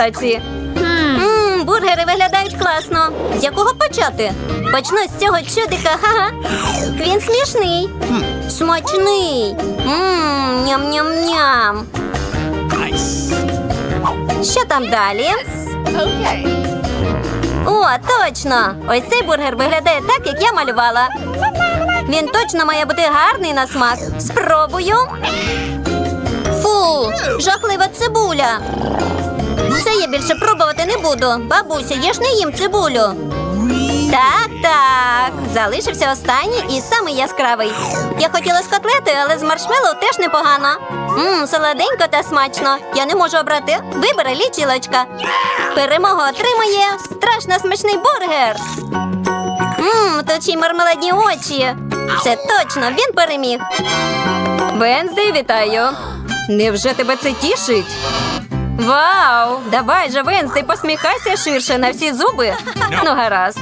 таці. Мм, бургери виглядають класно. З якого почати? Почну з цього чудика. Ха-ха. Він смішний. Смачний. Ням-ням-ням. Що там далі? О, точно! Ось цей бургер виглядає так, як я малювала. Він точно має бути гарний на смак. Спробую. Фу, жахлива цибуля. Це я більше пробувати не буду. Бабуся, я ж не їм цибулю. Так, так. Залишився останній і самий яскравий. Я хотіла з котлети, але з маршмеллоу теж непогано. Мм, солоденько та смачно. Я не можу обрати. Вибери лічилочка. Перемогу отримує страшно смачний бургер. Мм, й мармеладні очі. Це точно він переміг. Венздей, вітаю. Невже тебе це тішить? Вау! Давай же, ти посміхайся ширше на всі зуби. Ну, гаразд.